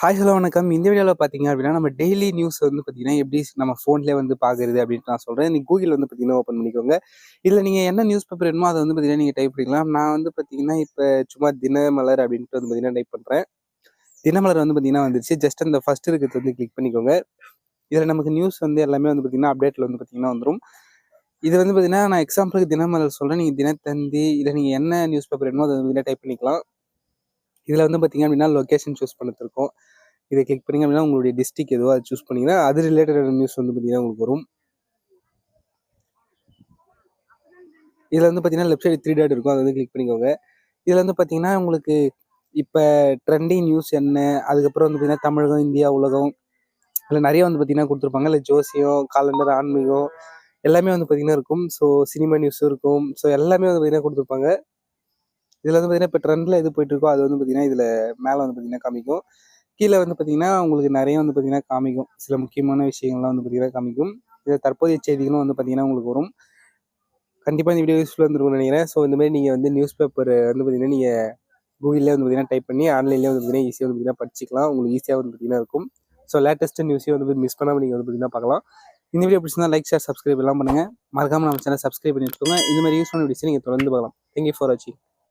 Hi hello வணக்கம். இந்த வீடியோவில் பார்த்தீங்க அப்படின்னா நம்ம டெய்லி நியூஸ் வந்து பார்த்தீங்கன்னா எப்படி நம்ம ஃபோன்லேயே வந்து பார்க்குறது அப்படின்ட்டு நான் சொல்கிறேன் நீங்கள் கூகுள் வந்து பார்த்தீங்கன்னா ஓப்பன் பண்ணிக்கோங்க. இதில் நீங்கள் என்ன நியூஸ் பேப்பர் வேணுமோ அதை வந்து பார்த்தீங்கன்னா நீங்கள் டைப் பண்ணிக்கலாம். நான் வந்து பார்த்தீங்கன்னா இப்போ சும்மா தினமலர் அப்படின்ட்டு வந்து பார்த்தீங்கன்னா டைப் பண்ணுறேன் தினமலர் வந்து பார்த்தீங்கன்னா வந்துருச்சு. ஜஸ்ட் அந்த ஃபஸ்ட் இருக்கிறது வந்து கிளிக் பண்ணிக்கோங்க. இதில் நமக்கு நியூஸ் வந்து எல்லாமே வந்து பார்த்தீங்கன்னா அப்டேட்டில் வந்து பார்த்தீங்கன்னா வந்துடும் இது வந்து பார்த்தீங்கன்னா நான் எக்ஸாம்பிளுக்கு தினமலர் சொல்கிறேன் நீங்கள் தினத்தந்தி இதில் நீங்கள் என்ன நியூஸ் பேப்பர் வேணுமோ அதை வந்து பார்த்தீங்கன்னா டைப் பண்ணிக்கலாம். இதில் வந்து பார்த்தீங்க அப்படின்னா லொக்கேஷன் சூஸ் பண்ணிருக்கோம் இதை கிளிக் பண்ணீங்க அப்படின்னா உங்களுடைய டிஸ்ட்ரிக் எதுவோ அதை சூஸ் பண்ணிங்கன்னா அது ரிலேட்டடான நியூஸ் வந்து பார்த்தீங்கன்னா உங்களுக்கு வரும். இதில் வந்து பார்த்தீங்கன்னா லெஃப்ட் சைடு த்ரீ டாட் இருக்கும். அதை வந்து கிளிக் பண்ணிக்கோங்க. இதில் வந்து பார்த்தீங்கன்னா உங்களுக்கு இப்போ ட்ரெண்டிங் நியூஸ் என்ன அதுக்கப்புறம் வந்து பார்த்தீங்கன்னா தமிழகம் இந்தியா உலகம் இல்லை நிறைய வந்து பார்த்தீங்கன்னா கொடுத்துருப்பாங்க. இல்லை ஜோசியம் காலண்டர் ஆன்மீகம் எல்லாமே வந்து பார்த்தீங்கன்னா இருக்கும். ஸோ சினிமா நியூஸும் இருக்கும். ஸோ எல்லாமே வந்து பார்த்தீங்கன்னா கொடுத்துருப்பாங்க. இதில் வந்து பார்த்தீங்கன்னா இப்போ ட்ரெண்டில் எது போயிட்டு இருக்கோ அது வந்து பார்த்தீங்கன்னா இதில் மேலே வந்து பார்த்தீங்கன்னா காமிக்கும். கீழே வந்து பார்த்தீங்கன்னா உங்களுக்கு நிறைய வந்து பார்த்தீங்கன்னா காமிக்கும். சில முக்கியமான விஷயங்கள்லாம் வந்து பார்த்தீங்கன்னா காமிக்கும். இதில் தற்போதைய செய்திகளும் வந்து பார்த்தீங்கன்னா உங்களுக்கு வரும். கண்டிப்பாக இந்த வீடியோ யூஸ்ஃபுல்லாக இருந்திருக்கும்னு நினைக்கிறேன். ஸோ இந்த மாதிரி நீங்கள் வந்து நியூஸ் பேப்பர் வந்து பார்த்தீங்கன்னா நீங்கள் கூகுளில் வந்து பார்த்தீங்கன்னா டைப் பண்ணி ஆன்லைன்லேயே வந்து பார்த்தீங்கன்னா ஈஸியாக வந்து பார்த்தீங்கன்னா படிச்சிக்கலாம். உங்களுக்கு ஈஸியாக வந்து பார்த்தீங்கன்னா இருக்கும். ஸோ லேட்டஸ்ட் நியூஸையும் வந்து மிஸ் பண்ணாமல் நீங்கள் வந்து பார்த்தீங்கன்னா பார்க்கலாம். இந்த வீடியோ பிடிச்சிருந்தா லைக் ஷேர் சப்ஸ்கிரைப் எல்லாம் பண்ணுங்கள் மறக்காமல் நம்ம சேனல் சப்ஸ்கிரைப் பண்ணி வச்சுக்கோங்க. இந்த மாதிரி யூஸ் பண்ண வீடியோஸ் நீங்கள் தொடர்ந்து பார்க்கலாம். தேங்க்யூ ஃபார் வாட்சிங்